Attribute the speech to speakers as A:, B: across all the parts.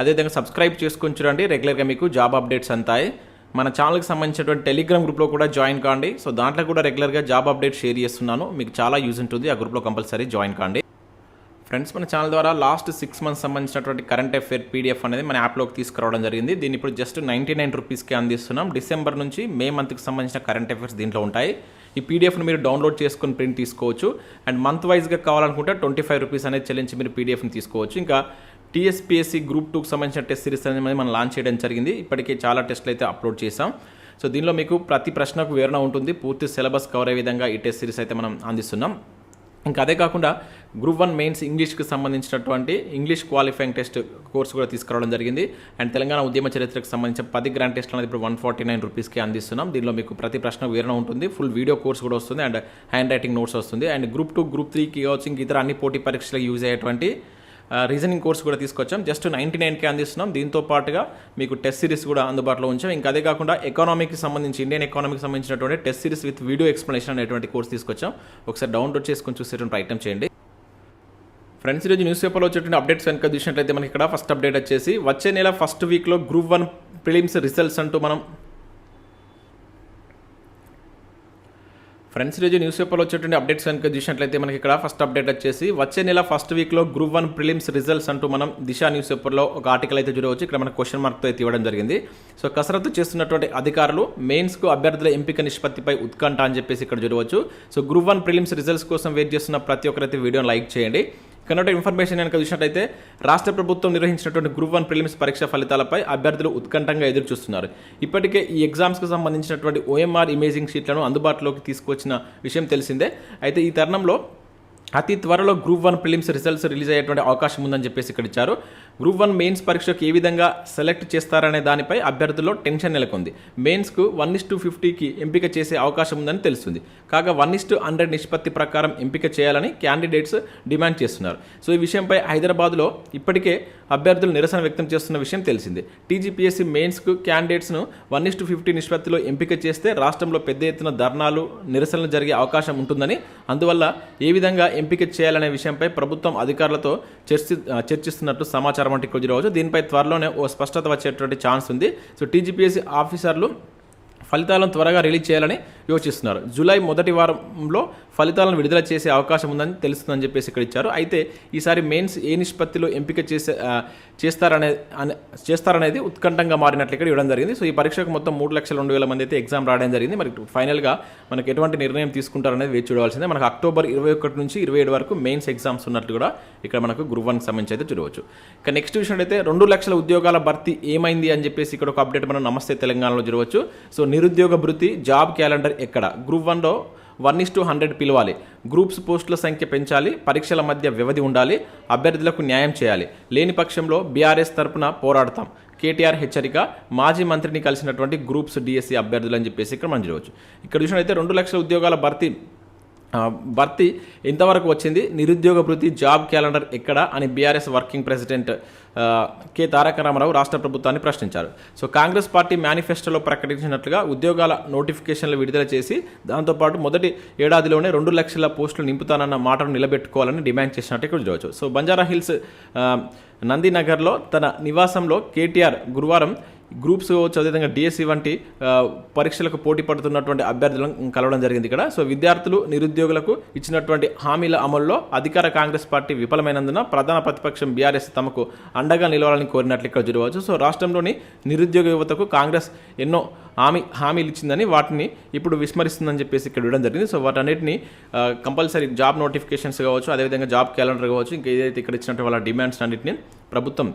A: అదేవిధంగా సబ్స్క్రైబ్ చేసుకొని చూడండి. రెగ్యులర్గా మీకు జాబ్ అప్డేట్స్ అంతాయి. మన ఛానల్కి సంబంధించినటువంటి టెలిగ్రామ్ గ్రూప్లో కూడా జాయిన్ కాండి. సో దాంట్లో కూడా రెగ్యులర్గా జాబ్ అప్డేట్ షేర్ చేస్తున్నాను. మీకు చాలా యూజ్ ఉంటుంది. ఆ గ్రూప్లో కంపల్సరీ జాయిన్ కాండి. ఫ్రెండ్స్ మన ఛానల్ ద్వారా లాస్ట్ సిక్స్ మంత్స్ సంబంధించినటువంటి కరెంట్ అఫేర్ పీడిఎఫ్ అనేది మన యాప్లోకి తీసుకురావడం జరిగింది. దీన్ని ఇప్పుడు జస్ట్ నైంటీ నైన్ రూపీస్కి అందిస్తున్నాం. డిసెంబర్ నుంచి మే మంత్కి సంబంధించిన కరెంట్ అఫేర్స్ దీంట్లో ఉంటాయి. ఈ పీడిఎఫ్ని మీరు డౌన్లోడ్ చేసుకుని ప్రింట్ తీసుకోవచ్చు. అండ్ మంత్ వైజ్గా కావాలనుకుంటే ట్వంటీ ఫైవ్ రూపీస్ అనేది చెల్లించి మీరు పీడిఎఫ్ని తీసుకోవచ్చు. ఇంకా టీఎస్పీఎస్సీ గ్రూప్ టూకి సంబంధించిన టెస్ట్ సిరీస్ అనేది మనం లాంచ్ చేయడం జరిగింది. ఇప్పటికే చాలా టెస్ట్లు అయితే అప్లోడ్ చేసాం సో దీనిలో మీకు ప్రతి ప్రశ్నకు వివరణ ఉంటుంది. పూర్తి సిలబస్ కవర్ అయ్యే విధంగా ఈ టెస్ట్ సిరీస్ అయితే మనం అందిస్తున్నాం. ఇంకా అదే కాకుండా గ్రూప్ వన్ మెయిన్స్ ఇంగ్లీష్కి సంబంధించినటువంటి ఇంగ్లీష్ క్వాలిఫైయింగ్ టెస్ట్ కోర్స్ కూడా తీసుకురావడం జరిగింది. అండ్ తెలంగాణ ఉద్యమ చరిత్రకు సంబంధించిన పది గ్రాండ్ టెస్ట్ అనేది ఇప్పుడు వన్ ఫార్టీ నైన్ రూపీస్కి అందిస్తున్నాం. దీనిలో మీకు ప్రతి ప్రశ్న వివరణ ఉంటుంది. ఫుల్ వీడియో కోర్స్ కూడా వస్తుంది. అండ్ హ్యాండ్ రైటింగ్ నోట్స్ వస్తుంది. అండ్ గ్రూప్ టూ గ్రూప్ త్రీకి కావచ్చు ఇంక ఇతర అన్ని పోటీ పరీక్షలకు యూజ్ అయ్యేటువంటి రీజనింగ్ కోర్స్ కూడా తీసుకొచ్చాం. జస్ట్ నైంటీ నైన్కే అందిస్తున్నాం. దీంతో పాటుగా మీకు టెస్ట్ సిరీస్ కూడా అందుబాటులో ఉంచాం. ఇంకా అదే కాకుండా ఎకానమీకి సంబంధించి ఇండియన్ ఎకానమీకి సంబంధించినటువంటి test series with video explanation అనేటువంటి కోర్స్ తీసుకొచ్చాం. ఒకసారి డౌన్లోడ్ చేసుకొని చూసేటువంటి ప్రయత్నం చేయండి. ఫ్రెండ్స్ ఈరోజు న్యూస్ పేపర్లో వచ్చేటువంటి అప్డేట్స్ కనుక చూసినట్లయితే మనకి ఇక్కడ ఫస్ట్ అప్డేట్ వచ్చేసి వచ్చే నెల ఫస్ట్ వీక్లో గ్రూప్ వన్ ప్రిలిమ్స్ రిజల్ట్స్ అంటూ మనం ఫ్రెండ్స్ ఈరోజు న్యూస్ పేపర్లో వచ్చేటువంటి అప్డేట్స్ కనుక చూసినట్లయితే మనకి ఇక్కడ ఫస్ట్ అప్డేట్ వచ్చేసి వచ్చే నెల ఫస్ట్ వీక్లో గ్రూప్ వన్ ప్రిలిమ్స్ రిజల్ట్స్ అంటూ మనం దిశ న్యూస్ పేపర్లో ఒక ఆర్టికల్ అయితే చూడవచ్చు. ఇక్కడ మనకు క్వశ్చన్ మార్క్తో అయితే ఇవ్వడం జరిగింది. సో కసరత్తు చేస్తున్నటువంటి అధికారులు మెయిన్స్కు అభ్యర్థుల ఎంపిక నిష్పత్తిపై ఉత్కంఠ అని చెప్పేసి ఇక్కడ చూడవచ్చు. So group one prelims results కోసం వెయిట్ చేస్తున్న ప్రతి ఒక్కరైతే వీడియోని లైక్ చేయండి. కన్నడ ఇన్ఫర్మేషన్ కనుక చూసినట్టయితే రాష్ట్ర ప్రభుత్వం నిర్వహించినటువంటి గ్రూప్ వన్ ప్రిలిమ్స్ పరీక్ష ఫలితాలపై అభ్యర్థులు ఉత్కంఠంగా ఎదురు చూస్తున్నారు ఇప్పటికే ఈ ఎగ్జామ్స్కి సంబంధించినటువంటి ఓఎంఆర్ ఇమేజింగ్ షీట్లను అందుబాటులోకి తీసుకొచ్చిన విషయం తెలిసిందే. అయితే ఈ తరుణంలో అతి త్వరలో group one prelims results release అయ్యేటువంటి అవకాశం ఉందని చెప్పేసి ఇక్కడ ఇచ్చారు. గ్రూప్ వన్ మెయిన్స్ పరీక్షకు ఏ విధంగా సెలెక్ట్ చేస్తారనే దానిపై అభ్యర్థుల్లో టెన్షన్ నెలకొంది. మెయిన్స్కు వన్ ఇస్ టు ఫిఫ్టీకి ఎంపిక చేసే అవకాశం ఉందని తెలుస్తుంది. కాగా వన్ ఇస్ టు హండ్రెడ్ నిష్పత్తి ప్రకారం ఎంపిక చేయాలని క్యాండిడేట్స్ డిమాండ్ చేస్తున్నారు. సో ఈ విషయంపై హైదరాబాద్లో ఇప్పటికే అభ్యర్థులు నిరసన వ్యక్తం చేస్తున్న విషయం తెలిసిందే. టీజీపీఎస్సీ మెయిన్స్కు క్యాండిడేట్స్ను వన్ ఇస్ టు ఫిఫ్టీ నిష్పత్తిలో ఎంపిక చేస్తే రాష్ట్రంలో పెద్ద ఎత్తున ధర్నాలు నిరసనలు జరిగే అవకాశం ఉంటుందని అందువల్ల ఏ విధంగా ఎంపిక చేయాలనే విషయంపై ప్రభుత్వం అధికారులతో చర్చి చర్చిస్తున్నట్టు సమాచారం అంటే కొద్ది రోజు దీనిపై త్వరలోనే ఓ స్పష్టత వచ్చేటువంటి ఛాన్స్ ఉంది. సో టీజీపీఎస్సీ ఆఫీసర్లు ఫలితాలను త్వరగా రిలీజ్ చేయాలని యోచిస్తున్నారు. జూలై మొదటి వారంలో ఫలితాలను విడుదల చేసే అవకాశం ఉందని తెలుస్తుందని చెప్పేసి ఇక్కడ ఇచ్చారు. అయితే ఈసారి మెయిన్స్ ఏ నిష్పత్తిలో ఎంపిక చేసే చేస్తారనే చేస్తారనేది ఉత్కంఠంగా మారినట్లు ఇక్కడ ఇవ్వడం జరిగింది. సో ఈ పరీక్షకు మొత్తం మూడు లక్షల రెండు వేల మంది అయితే ఎగ్జామ్ రావడం జరిగింది. మరి ఫైనల్గా మనకు ఎటువంటి నిర్ణయం తీసుకుంటారనేది వేచి చూడవలసిందే. మనకు అక్టోబర్ ఇరవై ఒకటి నుంచి ఇరవై ఏడు వరకు మెయిన్స్ ఎగ్జామ్స్ ఉన్నట్లు కూడా ఇక్కడ మనకు గ్రూప్ వన్కి సంబంధించి అయితే చూడవచ్చు. ఇక నెక్స్ట్ చూసినట్టయితే రెండు లక్షల ఉద్యోగాల భర్తీ ఏమైంది అని చెప్పేసి ఇక్కడ ఒక అప్డేట్ మనం నమస్తే తెలంగాణలో చూడవచ్చు. సో నిరుద్యోగ భృతి జాబ్ క్యాలెండర్ ఎక్కడ? గ్రూప్ వన్లో వన్ ఇస్ టు హండ్రెడ్ పిలవాలి. గ్రూప్స్ పోస్టుల సంఖ్య పెంచాలి పరీక్షల మధ్య వ్యవధి ఉండాలి అభ్యర్థులకు న్యాయం చేయాలి. లేని పక్షంలో బీఆర్ఎస్ తరపున పోరాడతాం. కేటీఆర్ హెచ్చరిక మాజీ మంత్రిని కలిసినటువంటి గ్రూప్స్ డిఎస్సి అభ్యర్థులు అని చెప్పేసి ఇక్కడ మనం చూడవచ్చు ఇక్కడ చూసినట్లయితే రెండు లక్షల ఉద్యోగాల భర్తీ భర్తీ ఎంతవరకు వచ్చింది? నిరుద్యోగ భృతి జాబ్ క్యాలెండర్ ఎక్కడ? అని BRS working president K Taraka Ramarao రాష్ట్ర ప్రభుత్వాన్ని ప్రశ్నించారు. సో కాంగ్రెస్ పార్టీ మేనిఫెస్టోలో ప్రకటించినట్లుగా ఉద్యోగాల నోటిఫికేషన్లు విడుదల చేసి దాంతోపాటు మొదటి ఏడాదిలోనే రెండు లక్షల పోస్టులు నింపుతానన్న మాటను నిలబెట్టుకోవాలని డిమాండ్ చేసినట్టు ఇక్కడ చూడవచ్చు. సో బంజారా హిల్స్ నందినగర్లో తన నివాసంలో కేటీఆర్ గురువారం గ్రూప్స్ కావచ్చు అదేవిధంగా డిఎస్సి వంటి పరీక్షలకు పోటీ పడుతున్నటువంటి అభ్యర్థులను కలవడం జరిగింది ఇక్కడ. సో విద్యార్థులు నిరుద్యోగులకు ఇచ్చినటువంటి హామీల అమల్లో అధికార కాంగ్రెస్ పార్టీ విఫలమైనందున ప్రధాన ప్రతిపక్షం బీఆర్ఎస్ తమకు అండగా నిలవాలని కోరినట్లు ఇక్కడ చూడవచ్చు. సో రాష్ట్రంలోని నిరుద్యోగ యువతకు కాంగ్రెస్ ఎన్నో హామీ హామీలు ఇచ్చిందని వాటిని ఇప్పుడు విస్మరిస్తుందని చెప్పేసి ఇక్కడ ఇవ్వడం జరిగింది. సో వాటన్నిటిని కంపల్సరీ జాబ్ నోటిఫికేషన్స్ కావచ్చు అదేవిధంగా జాబ్ క్యాలెండర్ కావచ్చు ఇంకా ఏదైతే ఇక్కడ ఇచ్చినట్టు వాళ్ళ డిమాండ్స్ అన్నింటిని ప్రభుత్వం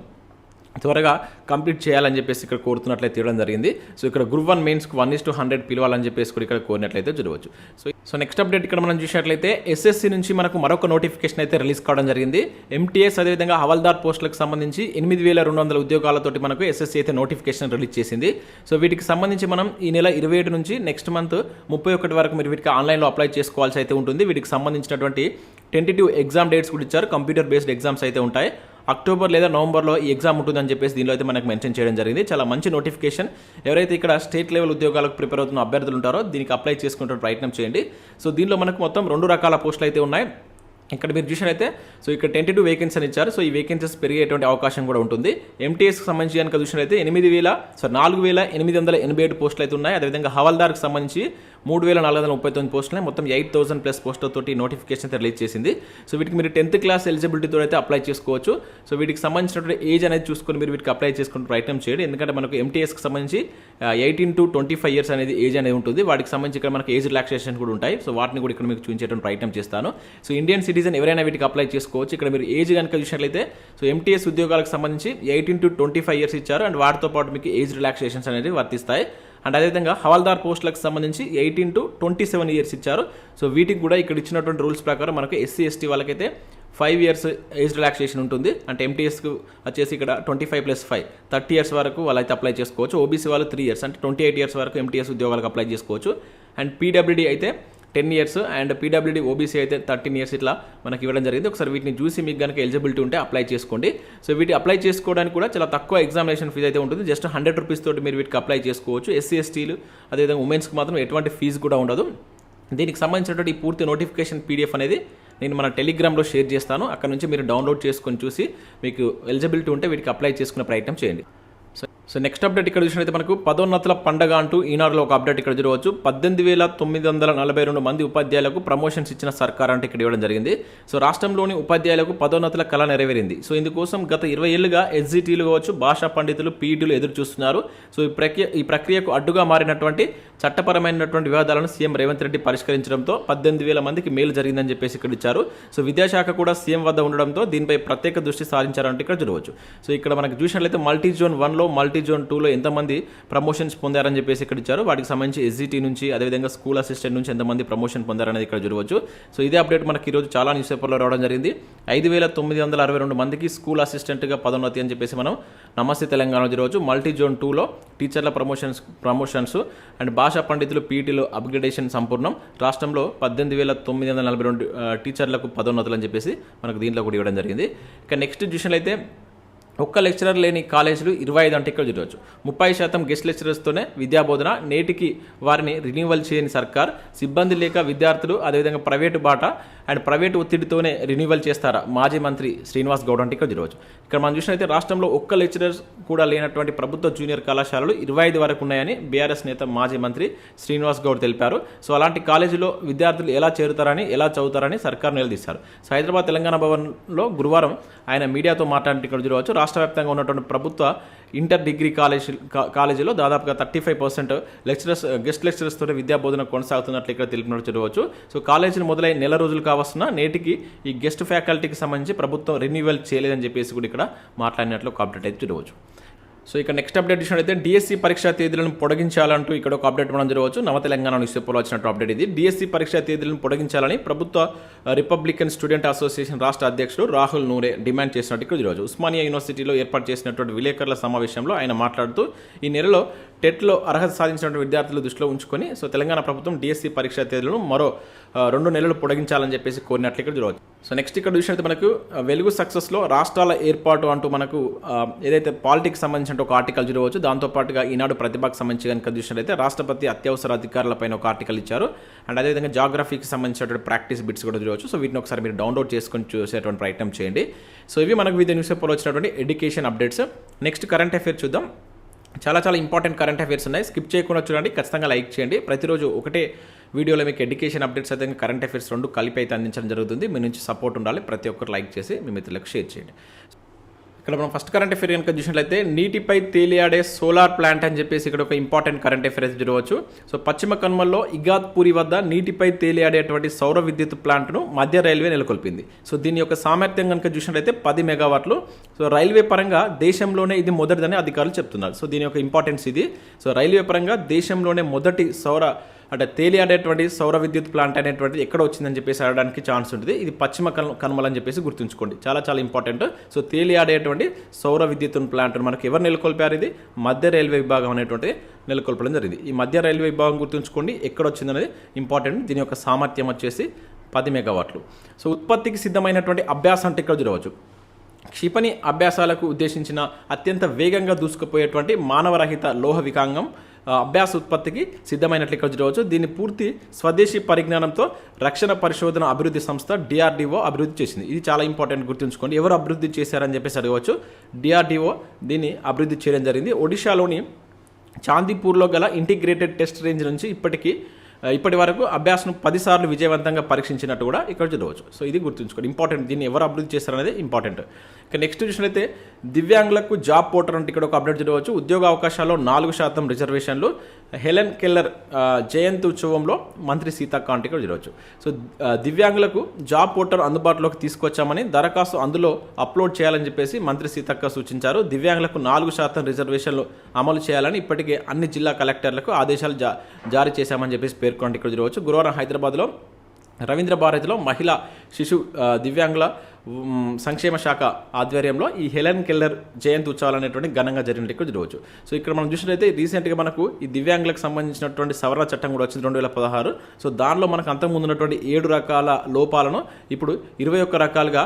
A: త్వరగా కంప్లీట్ చేయాలని చెప్పేసి ఇక్కడ కోరుతున్నట్లయితే తీయడం జరిగింది. సో ఇక్కడ గ్రూప్ వన్ మెయిన్స్కి వన్ ఇస్ టు హండ్రెడ్ పిలవాలని చెప్పేసి కూడా ఇక్కడ కోరినట్లయితే చూడవచ్చు. సో సో నెక్స్ట్ అప్డేట్ ఇక్కడ మనం చూసినట్లయితే ఎస్ఎస్సి నుంచి మనకు మరొక నోటిఫికేషన్ అయితే రిలీజ్ కావడం జరిగింది. ఎంటీఎస్ అదేవిధంగా హవల్దార్ పోస్టులకు సంబంధించి ఎనిమిది వేల రెండు వందల ఉద్యోగాలతోటి మనకు ఎస్ఎస్సి అయితే నోటిఫికేషన్ రిలీజ్ చేసింది. సో వీటికి సంబంధించి మనం ఈ నెల ఇరవై ఏడు నుంచి నెక్స్ట్ మంత్ ముప్పై ఒకటి వరకు మీరు వీటికి ఆన్లైన్లో అప్లై చేసుకోవాల్సి అయితే ఉంటుంది. వీటికి సంబంధించినటువంటి టెంటేటివ్ ఎగ్జామ్ డేట్స్ కూడా ఇచ్చారు. కంప్యూటర్ బేస్డ్ ఎగ్జామ్స్ అయితే ఉంటాయి. అక్టోబర్ లేదా నవంబర్లో ఈ ఎగ్జామ్ ఉంటుందని చెప్పేసి దీనిలో అయితే మనకు మెన్షన్ చేయడం జరిగింది. చాలా మంచి నోటిఫికేషన్. ఎవరైతే ఇక్కడ స్టేట్ లెవెల్ ఉద్యోగాలకు ప్రిపేర్ అవుతున్న అభ్యర్థులు ఉంటారో దీనికి అప్లై చేసుకుంటున్న ప్రయత్నం చేయండి. సో దీనిలో మనకు మొత్తం రెండు రకాల పోస్టులు అయితే ఉన్నాయి. ఇక్కడ మీరు చూసినైతే సో ఇక్కడ టెంటీ టూ వేకెన్సీ అని ఇచ్చారు. సో ఈ వేకెన్సీస్ పెరిగేటువంటి అవకాశం కూడా ఉంటుంది. ఎంటీఎస్కి సంబంధించి కనుక చూసినైతే ఎనిమిది వేల సో నాలుగు వేల ఎనిమిది వందల ఎనభై ఏడు పోస్టులు అయితే ఉన్నాయి. అదేవిధంగా హవల్దార్కి సంబంధించి మూడు వేల నాలుగు వందల ముప్పై తొమ్మిది పోస్టులు మొత్తం ఎయిట్ థౌసండ్ ప్లస్ పోస్టులతో నోటిఫికేషన్ అయితే రిలీజ్ చేసింది. సో వీటికి మీరు టెన్త్ క్లాస్ ఎలిజిబిలిటీతో అయితే అప్లై చేసుకోవచ్చు. సో వీటికి సంబంధించినటువంటి ఏజ్ అనేది చూసుకొని మీరు వీటికి అప్లై చేసుకుని ప్రయత్నం చేయండి. ఎందుకంటే మనకు ఎంటీఎస్కి సంబంధించి eighteen to twenty five years అనేది ఏజ్ అనేది ఉంటుంది. వాటికి సంబంధించి ఇక్కడ మనకు ఏజ్ రిలాక్సేషన్ కూడా ఉంటాయి. సో వాటిని కూడా ఇక్కడ మీకు చూపించేటువంటి ప్రయత్నం చేస్తాను. సో ఇండియన్ సిటిజన్ ఎవరైనా వీటికి అప్లై చేసుకోవచ్చు. ఇక్కడ మీరు ఏజ్ కనుక చూసినట్లయితే సో ఎంటీఎస్ ఉద్యోగాలకు సంబంధించి eighteen to twenty five years ఇచ్చారు. అండ్ వాటితో పాటు మీకు ఏజ్ రిలాక్సేషన్స్ అనేది వర్తిస్తాయి. అండ్ అదేవిధంగా హవాల్దార్ పోస్టులకు సంబంధించి eighteen to twenty seven years ఇచ్చారు. సో వీటికి కూడా ఇక్కడ ఇచ్చినటువంటి రూల్స్ ప్రకారం మనకు ఎస్సీ ఎస్టీ వాళ్ళకైతే ఫైవ్ ఇయర్స్ ఏజ్ రిలాక్సేషన్ ఉంటుంది. అంటే ఎంటీఎస్కు వచ్చేసి ఇక్కడ twenty five plus five. Thirty years వరకు వాళ్ళైతే అప్లై చేసుకోవచ్చు. ఓబీసీ వాళ్ళు త్రీ ఇయర్స్. అంటే ట్వంటీ ఎయిట్ ఇయర్స్ వరకు ఎంటీఎస్ ఉద్యోగాలకు అప్లై చేసుకోవచ్చు. అండ్ పీడబ్ల్యూడీ అయితే ten years and PWD OBC అయితే థర్టీన్ ఇయర్స్ ఇట్లా మనకి ఇవ్వడం జరిగింది. ఒకసారి వీటిని చూసి మీకు కనుక ఎలిజిబిలిటీ ఉంటే అప్లై చేసుకోండి. సో వీటి అప్లై చేసుకోవడానికి కూడా చాలా తక్కువ ఎగ్జామినేషన్ ఫీజు అయితే ఉంటుంది. జస్ట్ హండ్రెడ్ రూపీస్ తోటి మీరు వీటికి అప్లై చేసుకోవచ్చు. ఎస్సీ ఎస్టీలు అదేవిధంగా ఉమెన్స్కి మాత్రం ఎటువంటి ఫీజు కూడా ఉండదు. దీనికి సంబంధించినటువంటి పూర్తి నోటిఫికేషన్ పీడిఎఫ్ అనేది నేను మన టెలిగ్రామ్లో షేర్ చేస్తాను. అక్కడ నుంచి మీరు డౌన్లోడ్ చేసుకొని చూసి మీకు ఎలిజిబిలిటీ ఉంటే వీటికి అప్లై చేసుకునే ప్రయత్నం చేయండి. సో నెక్స్ట్ అప్డేట్ ఇక్కడ చూసినట్లయితే మనకు పదోన్నతుల పండగ అంటూ ఈనాడులో ఒక అప్డేట్ ఇక్కడ చూడవచ్చు. పద్దెనిమిది వేల తొమ్మిది వందల నలభై రెండు మంది ఉపాధ్యాయులకు ప్రమోషన్స్ ఇచ్చిన సర్కార్ అంటే ఇక్కడ ఇవ్వడం జరిగింది. సో రాష్ట్రంలోని ఉపాధ్యాయులకు పదోన్నతుల కళ నెరవేరింది. సో ఇందుకోసం గత ఇరవై ఏళ్ళుగా ఎస్జిటీలు కావచ్చు భాషా పండితులు పీఈటీలు ఎదురు చూస్తున్నారు. సో ఈ ప్రక్రియ ఈ ప్రక్రియకు అడ్డుగా మారినటువంటి చట్టపరమైనటువంటి వివాదాలను సీఎం రేవంత్ రెడ్డి పరిష్కరించడంతో పద్దెనిమిది వేల మందికి మేలు జరిగిందని చెప్పేసి ఇక్కడ ఇచ్చారు. సో విద్యాశాఖ కూడా సీఎం వద్ద ఉండడంతో దీనిపై ప్రత్యేక దృష్టి సారించారంటే ఇక్కడ చూడవచ్చు. సో ఇక్కడ మనకు చూసినట్లయితే మల్టీ జోన్ వన్లో మల్టీ జోన్ టూలో ఎంతమంది ప్రమోషన్స్ పొందారని చెప్పేసి ఇక్కడ ఇచ్చారు. వాటికి సంబంధించి ఎస్జిటి నుంచి అదేవిధంగా స్కూల్ అసిస్టెంట్ నుంచి ఎంతమంది ప్రమోషన్ పొందారనేది ఇక్కడ చూడవచ్చు. సో ఇదే అప్డేట్ మనకి ఈరోజు చాలా న్యూస్ పేపర్లో రావడం జరిగింది. ఐదు వేల తొమ్మిది వందల అరవై రెండు మందికి స్కూల్ అసిస్టెంట్గా పదోన్నతి అని చెప్పేసి మనం నమస్తే తెలంగాణ చూడవచ్చు. మల్టీ జోన్ టూలో టీచర్ల ప్రమోషన్స్ ప్రమోషన్స్ అండ్ భాషా పండితులు పీటీలో అప్గ్రేడేషన్ సంపూర్ణం. రాష్ట్రంలో పద్దెనిమిది వేల తొమ్మిది వందల నలభై రెండు టీచర్లకు పదోన్నతులు అని చెప్పేసి మనకు దీంట్లో కూడా ఇవ్వడం జరిగింది. ఇక నెక్స్ట్ చూసినట్లయితే ఒక్క లెక్చరర్ లేని కాలేజీలు ఇరవై ఐదు అంటే ఇక్కడ చూడవచ్చు. ముప్పై శాతం గెస్ట్ లెక్చరర్స్తోనే విద్యాబోధన నేటికి వారిని రిన్యూవల్ చేయని సర్కార్ సిబ్బంది లేక విద్యార్థులు అదేవిధంగా ప్రైవేటు బాట అండ్ ప్రైవేట్ ఒత్తిడితోనే రిన్యూవల్ చేస్తారా మాజీ మంత్రి శ్రీనివాస్ గౌడ్ అంటే ఇక్కడ చూడవచ్చు ఇక్కడ మనం చూసినట్లయితే రాష్ట్రంలో ఒక్క లెక్చరర్స్ కూడా లేనటువంటి ప్రభుత్వ జూనియర్ కళాశాలలు ఇరవై ఐదు వరకు ఉన్నాయని బీఆర్ఎస్ నేత మాజీ మంత్రి శ్రీనివాస్ గౌడ్ తెలిపారు. సో అలాంటి కాలేజీలో విద్యార్థులు ఎలా చేరుతారని ఎలా చదువుతారని సర్కార్ నిలదీశారు. సో హైదరాబాద్ తెలంగాణ భవన్లో గురువారం ఆయన మీడియాతో మాట్లాడితే ఇక్కడ చూడవచ్చు. రాష్ట్ర వ్యాప్తంగా ఉన్నటువంటి ప్రభుత్వ ఇంటర్ డిగ్రీ కాలేజీ కాలేజీలో దాదాపుగా thirty five percent lecturers guest లెక్చరర్స్తో విద్యా బోధన కొనసాగుతున్నట్లు ఇక్కడ తెలిపినట్టు చూడవచ్చు. సో కాలేజీలు మొదలై నెల రోజులు కావస్తున్న నేటికి ఈ గెస్ట్ ఫ్యాకల్టీకి సంబంధించి ప్రభుత్వం రెన్యువల్ చేయలేదని చెప్పేసి కూడా ఇక్కడ మాట్లాడినట్లు ఒక అప్డేట్ అయితే చూడవచ్చు. సో ఇక నెక్స్ట్ అప్డేట్ చూసినట్లయితే డిఎస్సి పరీక్షా తేదీలను పొడిగించాలంటూ ఇక్కడ ఒక అప్డేట్ మనం జరగవచ్చు. నవ తెలంగాణ న్యూస్ పేపర్లో వచ్చినట్టు అప్డేట్ ఇది. డిఎస్సి పరీక్షా తేదీలను పొడిగించాలని ప్రభుత్వ రిపబ్లికన్ స్టూడెంట్ అసోసియేషన్ రాష్ట్ర అధ్యక్షుడు రాహుల్ నూరే డిమాండ్ చేసినట్టు ఇక్కడ ఈరోజు ఉస్మానియా యూనివర్సిటీలో ఏర్పాటు చేసినటువంటి విలేకరుల సమావేశంలో ఆయన మాట్లాడుతూ ఈ నెలలో టెట్లో అర్హత సాధించినటువంటి విద్యార్థులు దృష్టిలో ఉంచుకొని సో తెలంగాణ ప్రభుత్వం డిఎస్సి పరీక్షా తేదీలను మరో రెండు నెలలు పొడిగించాలని చెప్పేసి కోరినట్లు ఇక్కడ చూడవచ్చు. సో నెక్స్ట్ ఇక్కడ చూసినట్టు మనకు వెలుగు సక్సెస్లో రాష్ట్రాల ఏర్పాటు అంటూ మనకు ఏదైతే పాలిటిక్స్ సంబంధించిన ఒక ఆర్టికల్ చూడవచ్చు దాంతోపాటుగా ఈనాడు ప్రతిభకు సంబంధించి కనుక చూసినట్లయితే రాష్ట్రపతి అత్యవసర అధికారులపైన ఒక ఆర్టికల్ ఇచ్చారు. అండ్ అదేవిధంగా జాగ్రఫీకి సంబంధించినటువంటి ప్రాక్టీస్ బిట్స్ కూడా చూడవచ్చు. సో వీటిని ఒకసారి మీరు డౌన్లోడ్ చేసుకొని చూసేటువంటి ప్రయత్నం చేయండి. సో ఇవి మనకు వివిధ న్యూస్ పేపర్లో వచ్చినటువంటి education updates. Next current affair చూద్దాం. చాలా చాలా ఇంపార్టెంట్ కరెంట్ అఫైర్స్ ఉన్నాయి. స్కిప్ చేయకుండా చూడండి. ఖచ్చితంగా లైక్ చేయండి. ప్రతిరోజు ఒకటే వీడియోలో మీకు ఎడ్యుకేషన్ అప్డేట్స్ అయితే కరెంట్ అఫైర్స్ రెండు కలిపి అయితే అందించడం జరుగుతుంది. మీ నుంచి సపోర్ట్ ఉండాలి. ప్రతి ఒక్కరు లైక్ చేసి మీ మిత్రులకు షేర్ చేయండి. ఇక్కడ మనం ఫస్ట్ కరెంట్ అఫేర్ కనుక చూసినట్లయితే నీటిపై తేలియాడే సోలార్ ప్లాంట్ అని చెప్పేసి ఇక్కడ ఒక ఇంపార్టెంట్ కరెంట్ అఫేర్స్ చూడవచ్చు. సో పశ్చిమ కనుమల్లో ఇగాత్పూరి వద్ద నీటిపై తేలియాడేటువంటి సౌర విద్యుత్ ప్లాంట్ను మధ్య రైల్వే నెలకొల్పింది. సో దీని యొక్క సామర్థ్యం కనుక చూసినట్లయితే పది మెగావాట్లు సో రైల్వే పరంగా దేశంలోనే ఇది మొదటిదని అధికారులు చెప్తున్నారు. సో దీని యొక్క ఇంపార్టెన్స్ ఇది. సో రైల్వే పరంగా దేశంలోనే మొదటి సౌర అంటే తేలి అనేటువంటి సౌర విద్యుత్ ప్లాంట్ అనేటువంటిది ఎక్కడ వచ్చిందని చెప్పేసి అడగడానికి ఛాన్స్ ఉంటుంది. ఇది పశ్చిమ కను అని చెప్పేసి గుర్తుంచుకోండి. చాలా చాలా ఇంపార్టెంట్ సో తేలియాడేటువంటి సౌర విద్యుత్ ప్లాంట్ మనకి ఎవరు నెలకొల్పారు ఇది? మధ్య రైల్వే విభాగం అనేటువంటి నెలకొల్పడం జరిగింది. ఈ మధ్య రైల్వే విభాగం గుర్తుంచుకోండి. ఎక్కడ వచ్చిందనేది ఇంపార్టెంట్ దీని యొక్క సామర్థ్యం వచ్చేసి పది మెగావాట్లు సో ఉత్పత్తికి సిద్ధమైనటువంటి అభ్యాసం అంటే ఇక్కడ చూడవచ్చు. క్షిపణి అభ్యాసాలకు ఉద్దేశించిన అత్యంత వేగంగా దూసుకుపోయేటువంటి మానవరహిత లోహ వికాంగం అభ్యాస ఉత్పత్తికి సిద్ధమైనట్లు ఇక్కడ చూడవచ్చు. దీన్ని పూర్తి స్వదేశీ పరిజ్ఞానంతో రక్షణ పరిశోధన అభివృద్ధి సంస్థ డిఆర్డిఓ అభివృద్ధి చేసింది. ఇది చాలా ఇంపార్టెంట్ గుర్తుంచుకోండి. ఎవరు అభివృద్ధి చేశారని చెప్పేసి అడగవచ్చు. డిఆర్డిఓ దీన్ని అభివృద్ధి చేయడం జరిగింది. ఒడిశాలోని చాందీపూర్లో గల ఇంటిగ్రేటెడ్ టెస్ట్ రేంజ్ నుంచి ఇప్పటికీ ఇప్పటి వరకు అభ్యాసం పదిసార్లు విజయవంతంగా పరీక్షించినట్టు కూడా ఇక్కడ చూడవచ్చు సో ఇది గుర్తుంచుకోండి. ఇంపార్టెంట్ దీన్ని ఎవరు అభివృద్ధి చేస్తారనేది ఇంపార్టెంట్ ఇక నెక్స్ట్ చూసినైతే దివ్యాంగులకు జాబ్ పోర్టల్ అంటే ఇక్కడ ఒక అప్డేట్ చూడవచ్చు ఉద్యోగ అవకాశాల్లో నాలుగు శాతం రిజర్వేషన్లు హెలెన్ కెల్లర్ జయంతి ఉత్సవంలో మంత్రి సీతక్క అంటే ఇక్కడ చూడవచ్చు సో దివ్యాంగులకు జాబ్ పోర్టల్ అందుబాటులోకి తీసుకొచ్చామని దరఖాస్తు అందులో అప్లోడ్ చేయాలని చెప్పేసి మంత్రి సీతక్క సూచించారు. దివ్యాంగులకు నాలుగు శాతం రిజర్వేషన్లు అమలు చేయాలని ఇప్పటికే అన్ని జిల్లా కలెక్టర్లకు ఆదేశాలు జా జారీ చేశామని చెప్పేసి పేర్కొంటే ఇక్కడ చూడవచ్చు. గురువారం హైదరాబాద్లో రవీంద్ర భారతిలో మహిళా శిశు దివ్యాంగుల సంక్షేమ శాఖ ఆధ్వర్యంలో ఈ హెలెన్ కెల్లర్ జయంతి ఉత్సవాలు అనేటువంటి ఘనంగా జరిగినట్టు ఇక్కడ చూడవచ్చు. సో ఇక్కడ మనం చూసినట్లయితే రీసెంట్గా మనకు ఈ దివ్యాంగులకు సంబంధించినటువంటి సవరణ చట్టం కూడా వచ్చింది రెండు వేల పదహారు. సో దానిలో మనకు అంతకుముందు ఉన్నటువంటి ఏడు రకాల లోపాలను ఇప్పుడు ఇరవై ఒక్క రకాలుగా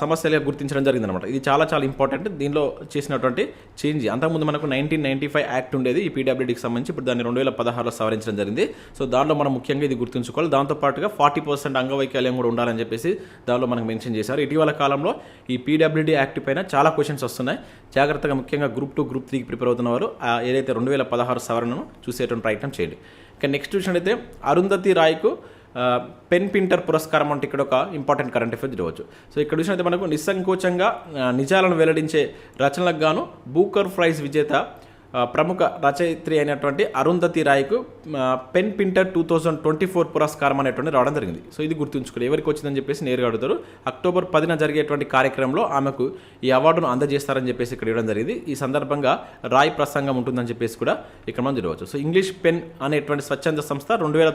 A: సమస్యలుగా గుర్తించడం జరిగిందనమాట ఇది చాలా చాలా ఇంపార్టెంట్ దీనిలో చేసినటువంటి చేంజ్. అంతకుముందు మనకు నైన్టీన్ నైన్టీ ఫైవ్ యాక్ట్ ఉండేది. ఈ పీడబ్ల్యూడీకి సంబంధించి ఇప్పుడు దాన్ని రెండు వేల పదహారులో సవరించడం జరిగింది. సో దానిలో మనం ముఖ్యంగా ఇది గుర్తుంచుకోవాలి. దాంతోపాటుగా ఫార్టీ పర్సెంట్ అంగవైకల్యం కూడా ఉండాలని చెప్పేసి దానిలో మనకు మెన్షన్ చేశారు. ఇటీవల కాలంలో ఈ పీడబ్ల్యూడీ యాక్ట్ పైన చాలా క్వశ్చన్స్ వస్తున్నాయి. జాగ్రత్తగా ముఖ్యంగా గ్రూప్ టూ గ్రూప్ త్రీకి ప్రిపేర్ అవుతున్నవారు వారు ఏదైతే రెండు వేల పదహారు సవరణను చూసేటువంటి ప్రయత్నం చేయండి. ఇక నెక్స్ట్ చూసినట్టయితే అరుంధతి రాయ్కు పెన్ పింటర్ పురస్కారం అంటే ఇక్కడ ఒక ఇంపార్టెంట్ కరెంట్ అఫేర్ జరగవచ్చు. సో ఇక్కడ చూసినట్టు మనకు నిస్సంకోచంగా నిజాలను వెల్లడించే రచనలకు గాను బూకర్ ప్రైజ్ విజేత ప్రముఖ రచయిత్రి అయినటువంటి Arundhati రాయ్కు PEN Pinter two thousand twenty four పురస్కారం అనేటువంటి రావడం జరిగింది. సో ఇది గుర్తుంచుకోండి. ఎవరికి వచ్చిందని చెప్పేసి నేరుగా అడుగుతారు. అక్టోబర్ పదిన జరిగేటువంటి కార్యక్రమంలో ఆమెకు ఈ అవార్డును అందజేస్తారని చెప్పేసి ఇక్కడ ఇవ్వడం జరిగింది. ఈ సందర్భంగా రాయ్ ప్రసంగం ఉంటుందని చెప్పేసి కూడా ఇక్కడ మనం చూడవచ్చు. సో ఇంగ్లీష్ పెన్ అనేటువంటి స్వచ్ఛంద సంస్థ రెండు వేల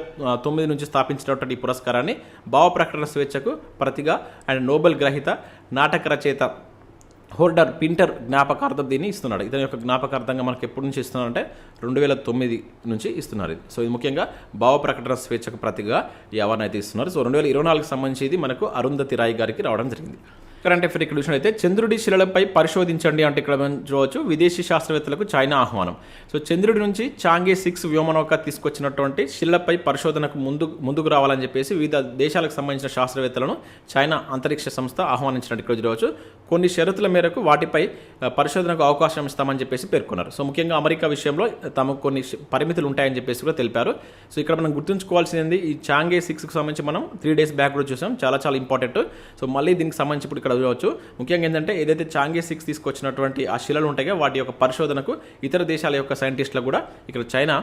A: తొమ్మిది నుంచి స్థాపించినటువంటి ఈ పురస్కారాన్ని భావ ప్రకటన స్వేచ్ఛకు ప్రతిగా అండ్ నోబెల్ గ్రహీత నాటక రచయిత హోర్డర్ పింటర్ జ్ఞాపకార్థం దీన్ని ఇస్తున్నాడు. ఇతని యొక్క జ్ఞాపకార్థంగా మనకి ఎప్పటి నుంచి ఇస్తున్నారంటే రెండు వేల తొమ్మిది నుంచి ఇస్తున్నారు ఇది. సో ఇది ముఖ్యంగా భావ ప్రకటన స్వేచ్ఛకు ప్రతిగా ఈ అవార్డు అయితే ఇస్తున్నారు. సో రెండు వేల ఇరవై నాలుగుకి సంబంధించి ఇది మనకు అరుంధతి రాయ్ గారికి రావడం జరిగింది. కరెంట్ అఫేర్ ఇక్కడ చూసినట్లయితే చంద్రుడి శిలలపై పరిశోధించండి అంటే ఇక్కడ చూడవచ్చు విదేశీ శాస్త్రవేత్తలకు చైనా ఆహ్వానం. సో చంద్రుడి నుంచి చాంగే సిక్స్ వ్యోమనౌక తీసుకొచ్చినటువంటి శిలపై పరిశోధనకు ముందు ముందుకు రావాలని చెప్పేసి వివిధ దేశాలకు సంబంధించిన శాస్త్రవేత్తలను చైనా అంతరిక్ష సంస్థ ఆహ్వానించినట్టు ఇక్కడ చూడవచ్చు. కొన్ని షరతుల మేరకు వాటిపై పరిశోధనకు అవకాశం ఇస్తామని చెప్పేసి పేర్కొన్నారు. సో ముఖ్యంగా అమెరికా విషయంలో తమకు కొన్ని పరిమితులు ఉంటాయని చెప్పేసి కూడా తెలిపారు. సో ఇక్కడ మనం గుర్తుంచుకోవాల్సింది ఈ చాంగే సిక్స్కి సంబంధించి మనం త్రీ డేస్ బ్యాక్ కూడా చూసాం. చాలా చాలా ఇంపార్టెంట్. సో మళ్ళీ దీనికి సంబంధించి ఇప్పుడు ఇక్కడ చూడవచ్చు. ముఖ్యంగా ఏంటంటే ఏదైతే చాంగే సిక్స్ తీసుకొచ్చినటువంటి ఆ శిలలు ఉంటాయో వాటి యొక్క పరిశోధనకు ఇతర దేశాల యొక్క సైంటిస్టులకు కూడా ఇక్కడ చైనా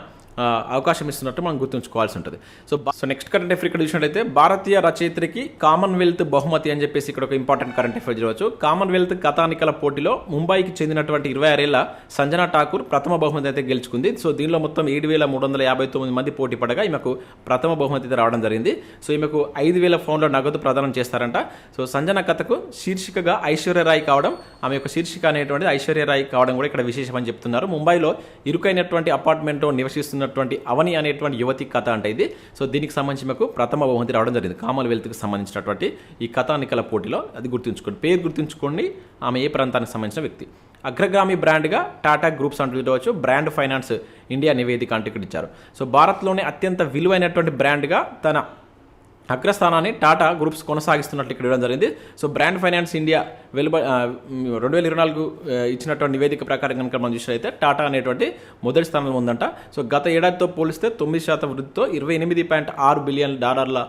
A: అవకాశం ఇస్తున్నట్టు మనం గుర్తుంచుకోవాల్సి ఉంటుంది. So so next current affair ఇక్కడ చూసినట్టయితే భారతీయ రచయిత్రికి కామన్వెల్త్ బహుమతి అని చెప్పేసి ఇక్కడ ఒక ఇంపార్టెంట్ కరెంట్ అఫేర్ చూడవచ్చు. కామన్వెల్త్ కథానికల పోటీలో ముంబైకి చెందినటువంటి ఇరవై ఆరేళ్ళ సంజనా ఠాకూర్ ప్రథమ బహుమతి అయితే గెలుచుకుంది. సో దీనిలో మొత్తం ఏడు వేల మూడు వందల యాభై తొమ్మిది మంది పోటీ పడగా ఈమెకు ప్రథమ బహుమతి అయితే రావడం జరిగింది. సో ఈమెకు ఐదు వేల ఫోన్లో నగదు ప్రదానం చేస్తారంట. సో సంజన కథకు శీర్షికగా ఐశ్వర్యరాయ్ కావడం ఆమె యొక్క శీర్షిక అనేటువంటిది ఐశ్వర్యరాయ్ కావడం కూడా ఇక్కడ విశేషమని చెప్తున్నారు. ముంబైలో ఇరుకైనటువంటి అపార్ట్మెంట్లో నివసిస్తున్నటువంటి అవని అనేటువంటి యువతి కథ అంటే ఇది. సో దీనికి సంబంధించి మాకు ప్రథమ బహుమతి రావడం జరిగింది. కామన్వెల్త్కి సంబంధించినటువంటి ఈ కథానికల పోటీలో అది గుర్తుంచుకోండి. పేరు గుర్తుంచుకోండి ఆమె ఏ ప్రాంతానికి సంబంధించిన వ్యక్తి. అగ్రగామి బ్రాండ్గా టాటా గ్రూప్స్ అంటూ చూడవచ్చు బ్రాండ్ ఫైనాన్స్ ఇండియా నివేదిక అంటూ ఇక్కడ ఇచ్చారు. సో భారత్లోనే అత్యంత విలువైనటువంటి బ్రాండ్గా తన అగ్రస్థానాన్ని టాటా గ్రూప్స్ కొనసాగిస్తున్నట్లు ఇక్కడ ఇవ్వడం జరిగింది. సో బ్రాండ్ ఫైనాన్స్ ఇండియా వెలుబ రెండు వేల ఇరవై నాలుగు ఇచ్చినటువంటి నివేదిక ప్రకారం కనుక మనం చూసినట్లయితే టాటా అనేటువంటి మొదటి స్థానంలో ఉందంట. సో గత ఏడాదితో పోలిస్తే తొమ్మిది శాతం వృద్ధితో ఇరవై ఎనిమిది పాయింట్ ఆరు బిలియన్ డాలర్ల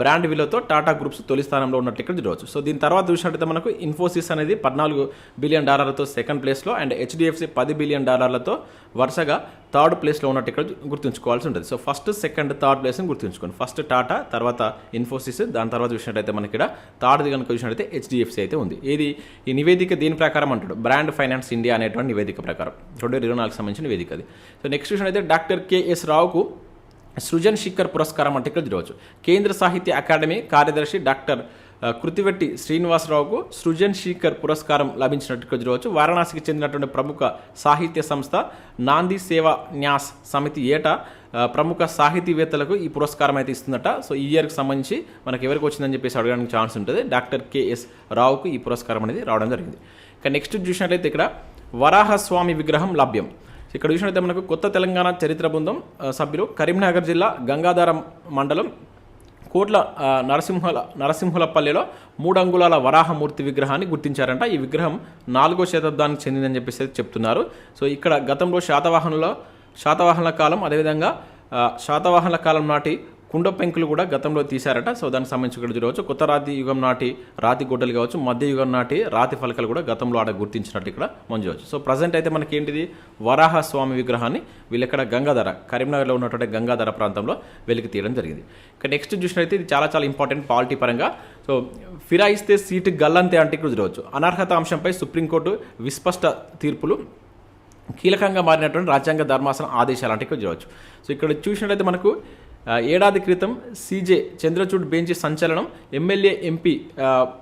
A: బ్రాండ్ విలువతో టాటా గ్రూప్స్ తొలి స్థానంలో ఉన్నట్టు ఇక్కడ చూడవచ్చు. సో దీని తర్వాత చూసినట్టయితే మనకు ఇన్ఫోసిస్ అనేది పద్నాలుగు బిలియన్ డాలర్లతో సెకండ్ ప్లేస్లో అండ్ హెచ్డిఎఫ్సి పది బిలియన్ డాలర్లతో వరుసగా థర్డ్ ప్లేస్లో ఉన్నట్టు ఇక్కడ గుర్తుంచుకోవాల్సి ఉంటుంది. సో ఫస్ట్ సెకండ్ థర్డ్ ప్లేస్ని గుర్తుంచుకోండి. ఫస్ట్ టాటా తర్వాత ఇన్ఫోసిస్ దాని తర్వాత చూసినట్టయితే మనకి ఇక్కడ థర్డ్ది కనుక చూసినట్టయితే హెచ్డిఎఫ్సి అయితే ఉంది. ఇది ఈ నివేదిక దీని ప్రకారం అంటాడు. బ్రాండ్ ఫైనాన్స్ ఇండియా అనేటువంటి నివేదిక ప్రకారం. రెండు వేల ఇరవై నాలుగు సంబంధించిన నివేదిక అది. సో నెక్స్ట్ చూసినట్టయితే డాక్టర్ కేఎస్ రావుకు సృజన్ శిఖర్ పురస్కారం అంటే ఇక్కడ చూడవచ్చు కేంద్ర సాహిత్య అకాడమీ కార్యదర్శి డాక్టర్ కృతివెట్టి శ్రీనివాసరావుకు సృజన్ శిఖర్ పురస్కారం లభించినట్టు చూడవచ్చు వారణాసికి చెందినటువంటి ప్రముఖ సాహిత్య సంస్థ నాంది సేవా న్యాస్ సమితి ఏటా ప్రముఖ సాహితీవేత్తలకు ఈ పురస్కారం అయితే ఇస్తుందట. సో ఈ ఇయర్కి సంబంధించి మనకి ఎవరికి వచ్చిందని చెప్పేసి అడగడానికి ఛాన్స్ ఉంటుంది. డాక్టర్ కేఎస్ రావుకు ఈ పురస్కారం అనేది రావడం జరిగింది. ఇక నెక్స్ట్ చూసినట్లయితే ఇక్కడ వరాహస్వామి విగ్రహం లభ్యం. ఇక్కడ చూసినట్లయితే మనకు కొత్త తెలంగాణ చరిత్ర బృందం సభ్యులు కరీంనగర్ జిల్లా గంగాధారం మండలం కోట్ల నరసింహల నరసింహులపల్లిలో మూడు అంగుళాల వరాహమూర్తి విగ్రహాన్ని గుర్తించారంట. ఈ విగ్రహం నాలుగో శతాబ్దానికి చెందిందని చెప్పేసి చెప్తున్నారు. సో ఇక్కడ గతంలో శాతవాహనుల శాతవాహనుల కాలం అదేవిధంగా శాతవాహనుల కాలం నాటి కుండ పెంకులు కూడా గతంలో తీశారట. సో దానికి సంబంధించి కూడా చూడవచ్చు. కొత్త రాతి యుగం నాటి రాతి గుడ్డలు కావచ్చు మధ్య యుగం నాటి రాతి ఫలకలు కూడా గతంలో ఆడ గుర్తించినట్టు ఇక్కడ మనం చూడవచ్చు. సో ప్రజెంట్ అయితే మనకి ఏంటిది? వరాహ స్వామి విగ్రహాన్ని వీళ్ళు ఇక్కడ గంగాధర కరీంనగర్లో ఉన్నటువంటి గంగాధర ప్రాంతంలో వెలికి తీయడం జరిగింది. ఇక నెక్స్ట్ చూసినట్లయితే ఇది చాలా చాలా ఇంపార్టెంట్ పాలిటీ పరంగా. సో ఫిరాయిస్తే సీటు గల్లంతే అంటే ఇక్కడ చూడవచ్చు. అనర్హత అంశంపై సుప్రీంకోర్టు విస్పష్ట తీర్పులు కీలకంగా మారినటువంటి రాజ్యాంగ ధర్మాసనం ఆదేశాలు అంటే ఇక్కడ చూడవచ్చు. సో ఇక్కడ చూసినట్లయితే మనకు ఏడాది క్రితం సీజే చంద్రచూడ్ బెంచ్ సంచలనం ఎమ్మెల్యే ఎంపీ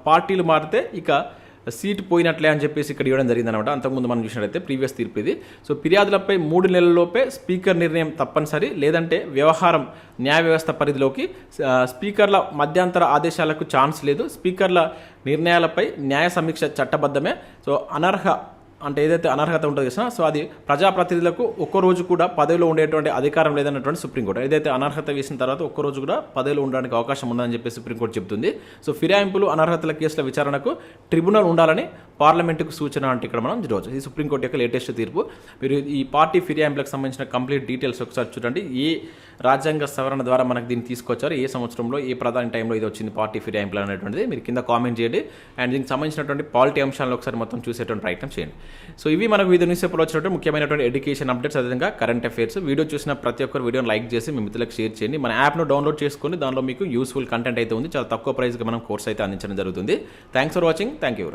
A: పార్టీలు మారితే ఇక సీటు పోయినట్లే అని చెప్పేసి ఇక్కడ ఇవ్వడం జరిగింది అనమాట అంతకుముందు మనం చూసినట్లయితే ప్రీవియస్ తీర్పు ఇది. సో ఫిర్యాదులపై మూడు నెలల్లోపే స్పీకర్ నిర్ణయం తప్పనిసరి లేదంటే వ్యవహారం న్యాయ వ్యవస్థ పరిధిలోకి స్పీకర్ల మధ్యంతర ఆదేశాలకు ఛాన్స్ లేదు. స్పీకర్ల నిర్ణయాలపై న్యాయ సమీక్ష చట్టబద్ధమే. సో అనర్హ అంటే ఏదైతే అనర్హత ఉంటుంది కదా సో అది ప్రజాప్రతినిధులకు ఒక్క రోజు కూడా పదవిలో ఉండేటువంటి అధికారం లేదన్నటువంటి సుప్రీంకోర్టు. ఏదైతే అనర్హత వేసిన తర్వాత ఒక్క రోజు కూడా పదవిలో ఉండడానికి అవకాశం ఉందని చెప్పి సుప్రీంకోర్టు చెబుతుంది. సో ఫిరాయింపులు అనర్హతల కేసుల విచారణకు ట్రిబ్యునల్ ఉండాలని పార్లమెంటుకు సూచన అంటే ఇక్కడ మనం చూడవచ్చు ఇది సుప్రీంకోర్టు యొక్క లేటెస్ట్ తీర్పు. మీరు ఈ పార్టీ ఫిర్యాయింపులకు సంబంధించిన కంప్లీట్ డీటెయిల్స్ ఒకసారి చూడండి. ఏ రాజ్యాంగ సవరణ ద్వారా మనకు దీన్ని తీసుకొచ్చారు? ఏ సంవత్సరంలో ఏ ప్రధాన టైంలో ఇది వచ్చింది పార్టీ ఫిరాయింపులు అనేటువంటిది? మీరు కింద కామెంట్ చేయండి. అండ్ దీనికి సంబంధించినటువంటి పాలిటీ అంశాలను ఒకసారి మొత్తం చూసేటువంటి ప్రయత్నం చేయండి. సో ఇవి మనకు వివిధ న్యూస్ పేపర్లో వచ్చినటువంటి ముఖ్యమైనటువంటి ఎడ్యుకేషన్ అప్డేట్స్ అదేవిధంగా కరెంట్ అఫైర్స్ వీడియో చూసిన ప్రతి ఒక్కరు వీడియోని లైక్ చేసి మీ మిత్రులకు షేర్ చేయండి. మన యాప్ను డౌన్లోడ్ చేసుకొని దానిలో మీకు యూస్ఫుల్ కంటెంట్ అయితే ఉంది. చాలా తక్కువ ప్రైస్కి మనం కోర్స్ అయితే అందించడం జరుగుతుంది. Thanks for watching thank you